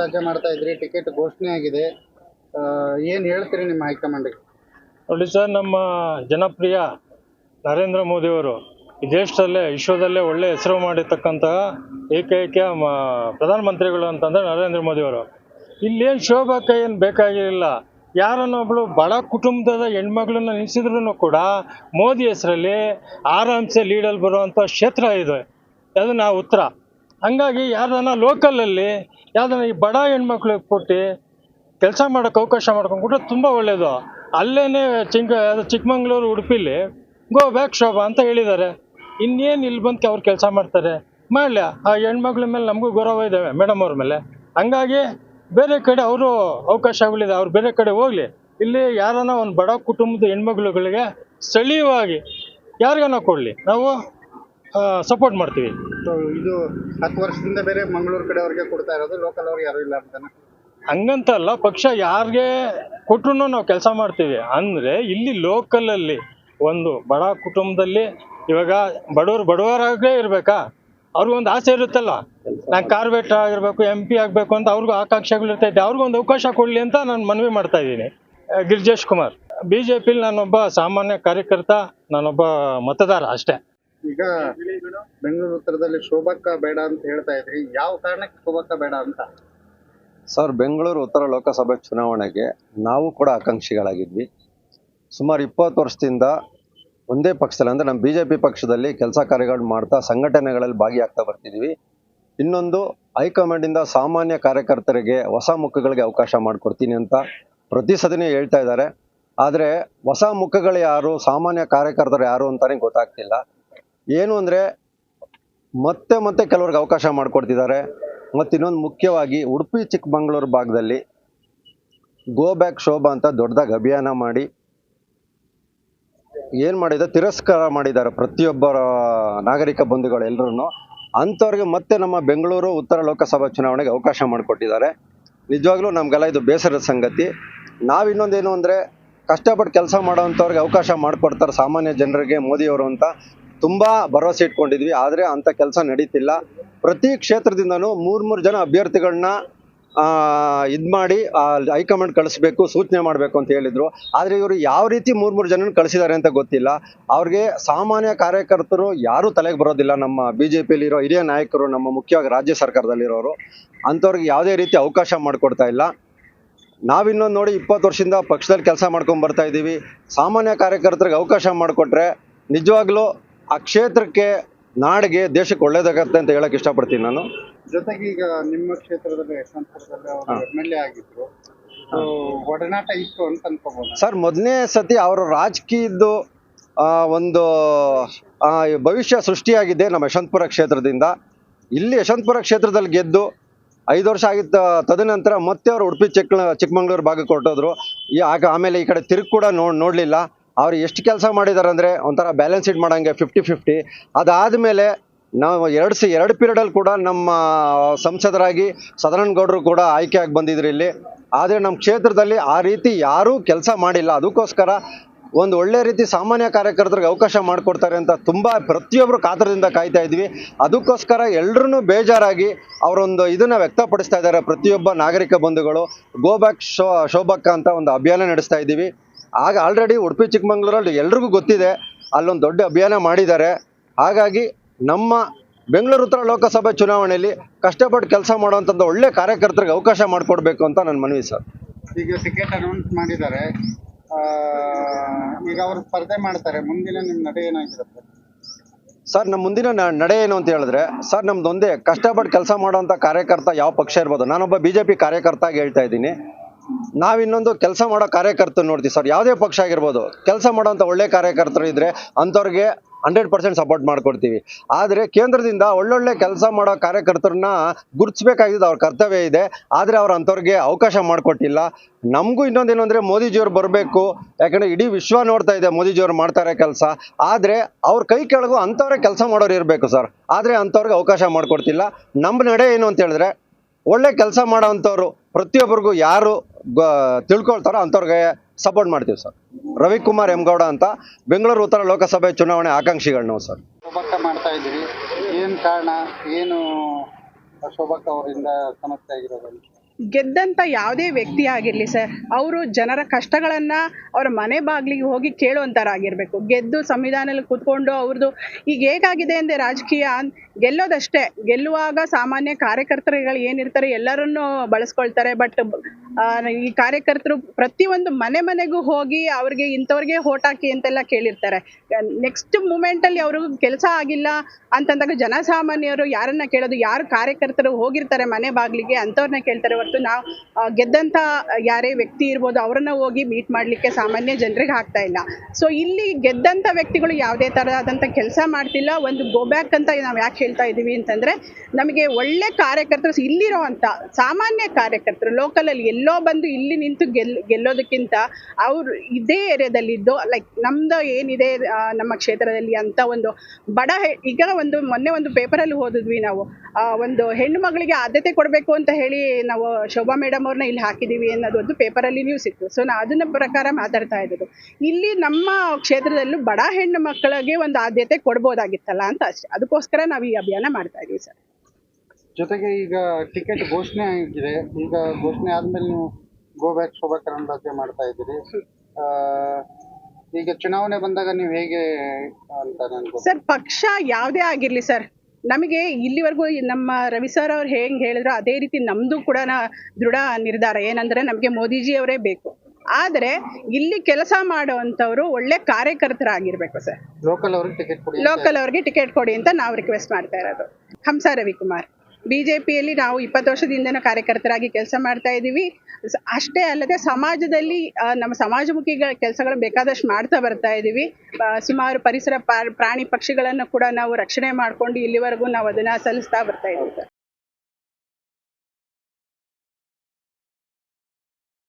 ರಜೆ ಮಾಡ್ತಾ ಇದ್ರಿ, ಟಿಕೆಟ್ ಘೋಷಣೆ ಆಗಿದೆ. ಏನ್ ಹೇಳ್ತೀರಿ ನಿಮ್ಮ ಹೈಕಮಾಂಡ್ಗೆ ನೋಡಿ ಸರ್, ನಮ್ಮ ಜನಪ್ರಿಯ ನರೇಂದ್ರ ಮೋದಿಯವರು ಈ ದೇಶದಲ್ಲೇ, ವಿಶ್ವದಲ್ಲೇ ಒಳ್ಳೆ ಹೆಸರು ಮಾಡಿರ್ತಕ್ಕಂತಹ ಏಕೈಕ ಪ್ರಧಾನಮಂತ್ರಿಗಳು ಅಂತಂದರೆ ನರೇಂದ್ರ ಮೋದಿಯವರು ಇಲ್ಲೇನು ಶೋಭಾಕ ಏನು ಬೇಕಾಗಿರಲಿಲ್ಲ ಯಾರನ್ನೊಬ್ಳು ಬಡ ಕುಟುಂಬದ ಹೆಣ್ಮಗಳನ್ನ ನಿಲ್ಲಿಸಿದ್ರು ಕೂಡ ಮೋದಿ ಹೆಸರಲ್ಲಿ ಆರಾಮ್ಸೆ ಲೀಡಲ್ಲಿ ಬರುವಂಥ ಕ್ಷೇತ್ರ ಇದೆ. ಅದು ನಾವು ಉತ್ತರ. ಹಂಗಾಗಿ ಯಾರನ್ನ ಲೋಕಲಲ್ಲಿ ಯಾವ್ದನ್ನ ಈ ಬಡ ಹೆಣ್ಮಕ್ಳಿಗೆ ಕೊಟ್ಟು ಕೆಲಸ ಮಾಡೋಕೆ ಅವಕಾಶ ಮಾಡ್ಕೊಂಡ್ಬಿಟ್ರೆ ತುಂಬ ಒಳ್ಳೆಯದು ಅಲ್ಲೇ ಚಿಂಗ ಚಿಕ್ಕಮಂಗ್ಳೂರು, ಉಡುಪಿಲಿ ಗೋ ಬ್ಯಾಕ್ ಶೋಭಾ ಅಂತ ಹೇಳಿದ್ದಾರೆ. ಇನ್ನೇನು ಇಲ್ಲಿ ಬಂದು ಅವ್ರು ಕೆಲಸ ಮಾಡ್ತಾರೆ? ಮಾಡಲಿ? ಆ ಹೆಣ್ಮಕ್ಳ ಮೇಲೆ ನಮಗೂ ಗೌರವ ಇದ್ದಾವೆ ಮೇಡಮ್ ಅವ್ರ ಮೇಲೆ. ಹಂಗಾಗಿ ಬೇರೆ ಕಡೆ ಅವರು ಅವಕಾಶಗಳಿದೆ ಅವ್ರು ಬೇರೆ ಕಡೆ ಹೋಗ್ಲಿ. ಇಲ್ಲಿ ಯಾರನ್ನ ಒಂದು ಬಡ ಕುಟುಂಬದ ಹೆಣ್ಮಕ್ಳುಗಳಿಗೆ ಸ್ಥಳೀಯವಾಗಿ ಯಾರಿಗಾನ ಕೊಡಲಿ? ನಾವು ಸಪೋರ್ಟ್ ಮಾಡ್ತೀವಿ. ಇದು ಹತ್ತು ವರ್ಷದಿಂದ ಬೇರೆ ಮಂಗಳೂರು ಕಡೆ ಅವ್ರಿಗೆ ಕೊಡ್ತಾ ಇರೋದು ಲೋಕಲ್ ಅವ್ರಿಗೆ ಯಾರು ಇಲ್ಲ ಅಂತ ಹಂಗಂತ ಅಲ್ಲ ಪಕ್ಷ ಯಾರಿಗೆ ಕೊಟ್ರು ನಾವು ಕೆಲಸ ಮಾಡ್ತೀವಿ. ಅಂದರೆ ಇಲ್ಲಿ ಲೋಕಲಲ್ಲಿ ಒಂದು ಬಡ ಕುಟುಂಬದಲ್ಲಿ ಇವಾಗ ಬಡವರು ಬಡವರಾಗೇ ಇರಬೇಕಾ? ಅವ್ರಿಗೊಂದು ಆಸೆ ಇರುತ್ತಲ್ಲ? ನಾನು ಕಾರ್ಬೇಟರ್ ಆಗಿರ್ಬೇಕು ಎಂ ಪಿ ಆಗಬೇಕು ಅಂತ ಅವ್ರಿಗೂ ಆಕಾಂಕ್ಷೆಗಳು ಇರ್ತೈತೆ. ಅವ್ರಿಗೊಂದು ಅವಕಾಶ ಕೊಡಲಿ ಅಂತ ನಾನು ಮನವಿ ಮಾಡ್ತಾ ಇದ್ದೀನಿ. ಗಿರಿಜೇಶ್ ಕುಮಾರ್. ಬಿ ಜೆ ಪಿಲಿ ನಾನೊಬ್ಬ ಸಾಮಾನ್ಯ ಕಾರ್ಯಕರ್ತ ನಾನೊಬ್ಬ ಮತದಾರ ಅಷ್ಟೇ. ಈಗ ಬೆಂಗಳೂರು ಉತ್ತರದಲ್ಲಿ ಶೋಭಕ್ಕ ಬೇಡ ಅಂತ ಹೇಳ್ತಾ ಇದ್ರಿ. ಯಾವ ಕಾರಣಕ್ಕೆ ಶೋಭಕ್ಕ ಬೇಡ ಅಂತ? ಸರ್ ಬೆಂಗಳೂರು ಉತ್ತರ ಲೋಕಸಭೆ ಚುನಾವಣೆಗೆ ನಾವು ಕೂಡ ಆಕಾಂಕ್ಷಿಗಳಾಗಿದ್ವಿ. ಸುಮಾರು ಇಪ್ಪತ್ತು ವರ್ಷದಿಂದ ಒಂದೇ ಪಕ್ಷದಲ್ಲಿ, ಅಂದರೆ ನಮ್ಮ ಬಿ ಜೆ ಪಿ ಪಕ್ಷದಲ್ಲಿ ಕೆಲಸ ಕಾರ್ಯಗಳು ಮಾಡ್ತಾ ಸಂಘಟನೆಗಳಲ್ಲಿ ಭಾಗಿಯಾಗ್ತಾ ಬರ್ತಿದ್ದೀವಿ ಇನ್ನೊಂದು ಹೈಕಮಾಂಡಿಂದ ಸಾಮಾನ್ಯ ಕಾರ್ಯಕರ್ತರಿಗೆ ಹೊಸ ಮುಖಗಳಿಗೆ ಅವಕಾಶ ಮಾಡಿಕೊಡ್ತೀನಿ ಅಂತ ಪ್ರತಿ ಸದನೇ ಹೇಳ್ತಾ ಇದ್ದಾರೆ. ಆದರೆ, ಹೊಸ ಮುಖಗಳು ಯಾರು, ಸಾಮಾನ್ಯ ಕಾರ್ಯಕರ್ತರು ಯಾರು ಅಂತಲೇ ಗೊತ್ತಾಗ್ತಿಲ್ಲ. ಏನು ಅಂದರೆ, ಮತ್ತೆ ಮತ್ತೆ ಕೆಲವ್ರಿಗೆ ಅವಕಾಶ ಮಾಡಿಕೊಡ್ತಿದ್ದಾರೆ. ಮತ್ತು ಇನ್ನೊಂದು ಮುಖ್ಯವಾಗಿ, ಉಡುಪಿ ಚಿಕ್ಕಮಗಳೂರು ಭಾಗದಲ್ಲಿ ಗೋ ಬ್ಯಾಕ್ ಶೋಭಾ ಅಂತ ದೊಡ್ಡದಾಗಿ ಅಭಿಯಾನ ಮಾಡಿ ಏನು ಮಾಡಿದ? ತಿರಸ್ಕಾರ ಮಾಡಿದ್ದಾರೆ ಪ್ರತಿಯೊಬ್ಬರ ನಾಗರಿಕ ಬಂಧುಗಳು ಎಲ್ಲರೂ ಅಂಥವ್ರಿಗೆ ಮತ್ತೆ ನಮ್ಮ ಬೆಂಗಳೂರು ಉತ್ತರ ಲೋಕಸಭಾ ಚುನಾವಣೆಗೆ ಅವಕಾಶ ಮಾಡಿಕೊಟ್ಟಿದ್ದಾರೆ. ನಿಜವಾಗ್ಲೂ ನಮಗೆಲ್ಲ ಇದು ಬೇಸರದ ಸಂಗತಿ. ನಾವು ಇನ್ನೊಂದೇನು ಅಂದರೆ ಕಷ್ಟಪಟ್ಟು ಕೆಲಸ ಮಾಡೋವಂಥವ್ರಿಗೆ ಅವಕಾಶ ಮಾಡಿಕೊಡ್ತಾರೆ ಸಾಮಾನ್ಯ ಜನರಿಗೆ, ಮೋದಿಯವರು ಅಂತ. ತುಂಬ ಭರವಸೆ ಇಟ್ಕೊಂಡಿದ್ವಿ. ಆದರೆ ಅಂಥ ಕೆಲಸ ನಡೀತಿಲ್ಲ. ಪ್ರತಿ ಕ್ಷೇತ್ರದಿಂದನೂ ಮೂರು ಮೂರು ಜನ ಅಭ್ಯರ್ಥಿಗಳನ್ನ ಇದು ಮಾಡಿ ಹೈಕಮಾಂಡ್ ಕಳಿಸ್ಬೇಕು, ಸೂಚನೆ ಮಾಡಬೇಕು ಅಂತ ಹೇಳಿದರು. ಆದರೆ ಇವರು ಯಾವ ರೀತಿ ಮೂರು ಮೂರು ಜನನ ಕಳಿಸಿದ್ದಾರೆ ಅಂತ ಗೊತ್ತಿಲ್ಲ. ಅವ್ರಿಗೆ ಸಾಮಾನ್ಯ ಕಾರ್ಯಕರ್ತರು ಯಾರೂ ತಲೆಗೆ ಬರೋದಿಲ್ಲ. ನಮ್ಮ ಬಿ ಜೆ ಪಿಲಿರೋ ಹಿರಿಯ ನಾಯಕರು, ನಮ್ಮ ಮುಖ್ಯವಾಗಿ ರಾಜ್ಯ ಸರ್ಕಾರದಲ್ಲಿರೋರು, ಅಂಥವ್ರಿಗೆ ಯಾವುದೇ ರೀತಿ ಅವಕಾಶ ಮಾಡಿಕೊಡ್ತಾ ಇಲ್ಲ. ನಾವಿನ್ನೊಂದು ನೋಡಿ ಇಪ್ಪತ್ತು ವರ್ಷದಿಂದ ಪಕ್ಷದಲ್ಲಿ ಕೆಲಸ ಮಾಡ್ಕೊಂಡು ಬರ್ತಾ ಇದ್ದೀವಿ ಸಾಮಾನ್ಯ ಕಾರ್ಯಕರ್ತರಿಗೆ ಅವಕಾಶ ಮಾಡಿಕೊಟ್ರೆ ನಿಜವಾಗ್ಲೂ ಆ ಕ್ಷೇತ್ರಕ್ಕೆ ನಾಡಿಗೆ ದೇಶಕ್ಕೆ ಒಳ್ಳೇದಾಗತ್ತೆ ಅಂತ ಹೇಳಕ್ ಇಷ್ಟಪಡ್ತೀನಿ ನಾನು. ಜೊತೆಗೆ ಈಗ ನಿಮ್ಮ ಕ್ಷೇತ್ರದಲ್ಲಿ ಯಶವಂತಪುರದಲ್ಲಿ ಅವರು ಎಂ ಎಲ್ ಎ ಆಗಿದ್ರು. So, ಒಡನಾಟ ಇತ್ತು ಅಂತ ಅನ್ಕೋಬಹುದು ಸರ್ ಮೊದಲನೇ ಸತಿ ಅವರ ರಾಜಕೀಯದ್ದು ಆ, ಒಂದು ಆ, ಭವಿಷ್ಯ ಸೃಷ್ಟಿಯಾಗಿದೆ ನಮ್ಮ ಯಶವಂತಪುರ ಕ್ಷೇತ್ರದಿಂದ. ಇಲ್ಲಿ ಯಶವಂತಪುರ ಕ್ಷೇತ್ರದಲ್ಲಿ ಗೆದ್ದು ಐದು ವರ್ಷ ಆಗಿದ್ದ ತದನಂತರ ಮತ್ತೆ ಅವರು ಉಡುಪಿ ಚಿಕ್ಕ ಚಿಕ್ಕಮಂಗ್ಳೂರು ಭಾಗಕ್ಕೆ ಹೊರಟೋದ್ರು ಈ ಆಗ ಆಮೇಲೆ ಈ ಕಡೆ ತಿರುಗಿ ಕೂಡ ನೋಡ್ ನೋಡಲಿಲ್ಲ. ಅವ್ರು ಎಷ್ಟು ಕೆಲಸ ಮಾಡಿದ್ದಾರೆ ಅಂದರೆ ಒಂಥರ ಬ್ಯಾಲೆನ್ಸ್ ಶೀಟ್ ಮಾಡೋಂಗೆ ಫಿಫ್ಟಿ ಫಿಫ್ಟಿ ಅದಾದಮೇಲೆ ನಾವು ಎರಡು ಸಿ, ಎರಡು ಪೀರಿಯಡಲ್ಲಿ ಕೂಡ ನಮ್ಮ ಸಂಸದರಾಗಿ ಸದಾನಂದಗೌಡರು ಕೂಡ ಆಯ್ಕೆ ಆಗಿ ಬಂದಿದ್ರು ಇಲ್ಲಿ. ಆದರೆ ನಮ್ಮ ಕ್ಷೇತ್ರದಲ್ಲಿ ಆ ರೀತಿ ಯಾರೂ ಕೆಲಸ ಮಾಡಿಲ್ಲ. ಅದಕ್ಕೋಸ್ಕರ ಒಂದು ಒಳ್ಳೆ ರೀತಿ ಸಾಮಾನ್ಯ ಕಾರ್ಯಕರ್ತರಿಗೆ ಅವಕಾಶ ಮಾಡಿಕೊಡ್ತಾರೆ ಅಂತ ತುಂಬ ಪ್ರತಿಯೊಬ್ಬರು ಕಾತರದಿಂದ ಕಾಯ್ತಾ ಇದ್ವಿ. ಅದಕ್ಕೋಸ್ಕರ ಎಲ್ಲರೂ ಬೇಜಾರಾಗಿ ಅವರೊಂದು ಇದನ್ನು ವ್ಯಕ್ತಪಡಿಸ್ತಾ ಇದ್ದಾರೆ ಪ್ರತಿಯೊಬ್ಬ ನಾಗರಿಕ ಬಂಧುಗಳು. ಗೋ ಬ್ಯಾಕ್ ಶೋ ಶೋಭಕ್ಕ ಅಂತ ಒಂದು ಅಭಿಯಾನ ನಡೆಸ್ತಾ ಇದ್ದೀವಿ. ಆಗ ಆಲ್ರೆಡಿ ಉಡುಪಿ ಚಿಕ್ಕಮಂಗ್ಳೂರಲ್ಲಿ ಎಲ್ರಿಗೂ ಗೊತ್ತಿದೆ. ಅಲ್ಲೊಂದು ದೊಡ್ಡ ಅಭಿಯಾನ ಮಾಡಿದ್ದಾರೆ. ಹಾಗಾಗಿ ನಮ್ಮ ಬೆಂಗಳೂರು ಉತ್ತರ ಲೋಕಸಭೆ ಚುನಾವಣೆಯಲ್ಲಿ ಕಷ್ಟಪಟ್ಟು ಕೆಲಸ ಮಾಡುವಂಥದ್ದು ಒಳ್ಳೆ ಕಾರ್ಯಕರ್ತರಿಗೆ ಅವಕಾಶ ಮಾಡಿಕೊಡ್ಬೇಕು ಅಂತ ನನ್ನ ಮನವಿ ಸರ್. ಈಗ ಟಿಕೆಟ್ ಅನೌನ್ಸ್ ಮಾಡಿದ್ದಾರೆ. ಈಗ ಅವರು ಸ್ಪರ್ಧೆ ಮಾಡ್ತಾರೆ. ಮುಂದಿನ ನಿಮ್ಮ ನಡೆ ಏನಾಗಿರುತ್ತೆ ಸರ್ ನಮ್ಮ ಮುಂದಿನ ನಡೆ ಏನು ಅಂತ ಹೇಳಿದ್ರೆ ಸರ್ ನಮ್ದು ಒಂದೇ ಕಷ್ಟಪಟ್ಟು ಕೆಲಸ ಮಾಡುವಂಥ ಕಾರ್ಯಕರ್ತ ಯಾವ ಪಕ್ಷ ಇರ್ಬೋದು? ನಾನೊಬ್ಬ ಬಿ ಜೆ ಪಿ ಕಾರ್ಯಕರ್ತ ಆಗಿ ಹೇಳ್ತಾ ಇದ್ದೀನಿ. ನಾವಿನ್ನೊಂದು ಕೆಲಸ ಮಾಡೋ ಕಾರ್ಯಕರ್ತ ನೋಡ್ತೀವಿ ಸರ್. ಯಾವುದೇ ಪಕ್ಷ ಆಗಿರ್ಬೋದು ಕೆಲಸ ಮಾಡೋಂಥ ಒಳ್ಳೆ ಕಾರ್ಯಕರ್ತರು ಇದ್ದರೆ ಅಂಥವ್ರಿಗೆ ಹಂಡ್ರೆಡ್ ಪರ್ಸೆಂಟ್ ಸಪೋರ್ಟ್ ಮಾಡ್ಕೊಡ್ತೀವಿ. ಆದರೆ ಕೇಂದ್ರದಿಂದ ಒಳ್ಳೊಳ್ಳೆ ಕೆಲಸ ಮಾಡೋ ಕಾರ್ಯಕರ್ತರನ್ನ ಗುರುತಿಸಬೇಕಾಗಿದ್ದು ಅವ್ರ ಕರ್ತವ್ಯ ಇದೆ. ಆದರೆ ಅವ್ರು ಅಂಥವ್ರಿಗೆ ಅವಕಾಶ ಮಾಡಿಕೊಟ್ಟಿಲ್ಲ. ನಮಗೂ ಇನ್ನೊಂದೇನು ಅಂದರೆ ಮೋದಿಜಿಯವ್ರು ಬರಬೇಕು. ಯಾಕಂದರೆ ಇಡೀ ವಿಶ್ವ ನೋಡ್ತಾ ಇದೆ ಮೋದಿಜಿಯವ್ರು ಮಾಡ್ತಾರೆ ಕೆಲಸ. ಆದರೆ ಅವ್ರ ಕೈ ಕೆಳಗೂ ಅಂಥವ್ರೇ ಕೆಲಸ ಮಾಡೋರು ಇರಬೇಕು ಸರ್. ಆದರೆ ಅಂಥವ್ರಿಗೆ ಅವಕಾಶ ಮಾಡಿಕೊಡ್ತಿಲ್ಲ. ನಮ್ಮ ನಡೆ ಏನು ಅಂತ ಹೇಳಿದ್ರೆ ಒಳ್ಳೆ ಕೆಲಸ ಮಾಡೋವಂಥವ್ರು ಪ್ರತಿಯೊಬ್ಬರಿಗೂ ಯಾರು ತಿಳ್ಕೊಳ್ತಾರೋ ಅಂಥವ್ರಿಗೆ ಸಪೋರ್ಟ್ ಮಾಡ್ತೀವಿ ಸರ್. ರವಿಕುಮಾರ್ ಎಮ್ಗೌಡ ಅಂತ ಬೆಂಗಳೂರು ಉತ್ತರ ಲೋಕಸಭೆ ಚುನಾವಣೆ ಆಕಾಂಕ್ಷಿಗಳು ನಾವು ಸರ್. ಶೋಭಕ್ಕ ಮಾಡ್ತಾ ಇದ್ದೀರಿ. ಏನು ಕಾರಣ? ಏನು ಶೋಭಕ್ಕ ಅವರಿಂದ ಸಮಸ್ಯೆ ಆಗಿರೋದು ಗೆದ್ದಂಥ ಯಾವುದೇ ವ್ಯಕ್ತಿ ಆಗಿರಲಿ ಸರ್, ಅವರು ಜನರ ಕಷ್ಟಗಳನ್ನು ಅವರ ಮನೆ ಬಾಗಿಲಿಗೆ ಹೋಗಿ ಕೇಳುವಂಥರಾಗಿರಬೇಕು ಗೆದ್ದು ಸಂವಿಧಾನದಲ್ಲಿ ಕೂತ್ಕೊಂಡು ಅವ್ರದ್ದು ಈಗ ಹೇಗಾಗಿದೆ ಅಂದರೆ ರಾಜಕೀಯ ಗೆಲ್ಲೋದಷ್ಟೇ. ಗೆಲ್ಲುವಾಗ ಸಾಮಾನ್ಯ ಕಾರ್ಯಕರ್ತರುಗಳು ಏನಿರ್ತಾರೆ ಎಲ್ಲರನ್ನೂ ಬಳಸ್ಕೊಳ್ತಾರೆ. ಬಟ್ ಈ ಕಾರ್ಯಕರ್ತರು ಪ್ರತಿಯೊಂದು ಮನೆ ಮನೆಗೂ ಹೋಗಿ ಅವ್ರಿಗೆ ಇಂಥವ್ರಿಗೆ ಹೋಟ್ ಹಾಕಿ ಅಂತೆಲ್ಲ ಕೇಳಿರ್ತಾರೆ. ನೆಕ್ಸ್ಟ್ ಮೂಮೆಂಟಲ್ಲಿ ಅವ್ರಿಗೂ ಕೆಲಸ ಆಗಿಲ್ಲ ಅಂತಂದಾಗ ಜನಸಾಮಾನ್ಯರು ಯಾರನ್ನ ಕೇಳೋದು, ಯಾರು ಕಾರ್ಯಕರ್ತರು ಹೋಗಿರ್ತಾರೆ ಮನೆ ಬಾಗಿಲಿಗೆ ಅಂಥವ್ರನ್ನ ಕೇಳ್ತಾರೆ. ಹೊರತು ನಾವು ಗೆದ್ದಂಥ ಯಾರೇ ವ್ಯಕ್ತಿ ಇರ್ಬೋದು ಅವರನ್ನ ಹೋಗಿ ಮೀಟ್ ಮಾಡಲಿಕ್ಕೆ ಸಾಮಾನ್ಯ ಜನರಿಗೆ ಆಗ್ತಾ ಇಲ್ಲ. ಸೊ ಇಲ್ಲಿ ಗೆದ್ದಂಥ ವ್ಯಕ್ತಿಗಳು ಯಾವುದೇ ಥರದಂಥ ಕೆಲಸ ಮಾಡ್ತಿಲ್ಲ, ಒಂದು ಗೋ ಬ್ಯಾಕ್ ಅಂತ ನಾವು ಯಾಕೆ ಹೇಳ್ತಾ ಇದ್ದೀವಿ ಅಂತಂದರೆ, ನಮಗೆ ಒಳ್ಳೆ ಕಾರ್ಯಕರ್ತರು ಇಲ್ಲಿರೋ ಅಂಥ ಸಾಮಾನ್ಯ ಕಾರ್ಯಕರ್ತರು ಲೋಕಲಲ್ಲಿ ಎಲ್ಲೋ ಬಂದು ಇಲ್ಲಿ ನಿಂತು ಗೆಲ್, ಗೆಲ್ಲೋದಕ್ಕಿಂತ ಅವರು ಇದೇ ಏರಿಯಾದಲ್ಲಿದ್ದು ಲೈಕ್ ನಮ್ದು ಏನಿದೆ ನಮ್ಮ ಕ್ಷೇತ್ರದಲ್ಲಿ ಅಂತ ಒಂದು ಬಡ ಈಗ ಒಂದು, ಮೊನ್ನೆ ಒಂದು ಪೇಪರಲ್ಲಿ ಓದಿದ್ವಿ ನಾವು. ಒಂದು ಹೆಣ್ಣು ಮಗಳಿಗೆ ಆದ್ಯತೆ ಕೊಡಬೇಕು ಅಂತ ಹೇಳಿ ನಾವು ಶೋಭಾ ಮೇಡಮ್ ಅವ್ರನ್ನ ಇಲ್ಲಿ ಹಾಕಿದ್ದೀವಿ ಅನ್ನೋದು ಒಂದು ಪೇಪರಲ್ಲಿ ನ್ಯೂಸ್ ಇತ್ತು. ಸೊ ನಾ ಅದನ್ನ ಪ್ರಕಾರ ಮಾತಾಡ್ತಾ ಇದ್ದರು ಇಲ್ಲಿ ನಮ್ಮ ಕ್ಷೇತ್ರದಲ್ಲೂ ಬಡ ಹೆಣ್ಣು ಮಕ್ಕಳಿಗೆ ಒಂದು ಆದ್ಯತೆ ಕೊಡ್ಬೋದಾಗಿತ್ತಲ್ಲ ಅಂತ ಅಷ್ಟೇ. ಅದಕ್ಕೋಸ್ಕರ ನಾವು ಈ ಅಭಿಯಾನ ಮಾಡ್ತಾ ಇದ್ದೀವಿ ಸರ್ ಜೊತೆಗೆ ಈಗ ಟಿಕೆಟ್ ಘೋಷಣೆ ಆಗಿದೆ. ಈಗ ಘೋಷಣೆ ಆದ್ಮೇಲೆ ನೀವು ಗೋ ಬ್ಯಾಕ್ ಶೋಭಾ ಕರಂದ್ಲಾಜೆ ಮಾಡ್ತಾ ಇದ್ದೀರಿ. ಈಗ ಚುನಾವಣೆ ಬಂದಾಗ ನೀವು ಹೇಗೆ ಅಂತ ಸರ್ ಪಕ್ಷ ಯಾವುದೇ ಆಗಿರಲಿ ಸರ್ ನಮಗೆ ಇಲ್ಲಿವರೆಗೂ ನಮ್ಮ ರವಿ ಸರ್ ಅವ್ರು ಹೆಂಗೆ ಹೇಳಿದ್ರು ಅದೇ ರೀತಿ ನಮ್ಮದು ಕೂಡ ದೃಢ ನಿರ್ಧಾರ. ಏನಂದರೆ ನಮಗೆ ಮೋದಿಜಿಯವರೇ ಬೇಕು. ಆದರೆ ಇಲ್ಲಿ ಕೆಲಸ ಮಾಡುವಂಥವ್ರು ಒಳ್ಳೆ ಕಾರ್ಯಕರ್ತರಾಗಿರ್ಬೇಕು ಸರ್ ಲೋಕಲ್ ಅವ್ರಿಗೆ ಟಿಕೆಟ್ ಕೊಡಿ ಲೋಕಲ್ ಅವ್ರಿಗೆ ಟಿಕೆಟ್ ಕೊಡಿ ಅಂತ ನಾವು ರಿಕ್ವೆಸ್ಟ್ ಮಾಡ್ತಾ ಇರೋದು. ಹಂಸ ರವಿಕುಮಾರ್. ಬಿ ಜೆ ಪಿಯಲ್ಲಿ ನಾವು ಇಪ್ಪತ್ತು ವರ್ಷದಿಂದನೂ ಕಾರ್ಯಕರ್ತರಾಗಿ ಕೆಲಸ ಮಾಡ್ತಾ ಇದ್ದೀವಿ. ಅಷ್ಟೇ ಅಲ್ಲದೆ ಸಮಾಜದಲ್ಲಿ ನಮ್ಮ ಸಮಾಜಮುಖಿ ಕೆಲಸಗಳು ಬೇಕಾದಷ್ಟು ಮಾಡ್ತಾ ಬರ್ತಾ ಇದ್ದೀವಿ. ಸುಮಾರು ಪರಿಸರ ಪ್ರಾಣಿ ಪಕ್ಷಿಗಳನ್ನು ಕೂಡ ನಾವು ರಕ್ಷಣೆ ಮಾಡಿಕೊಂಡು ಇಲ್ಲಿವರೆಗೂ ನಾವು ಅದನ್ನು ಸಲ್ಲಿಸ್ತಾ ಬರ್ತಾ ಇದ್ದೀವಿ.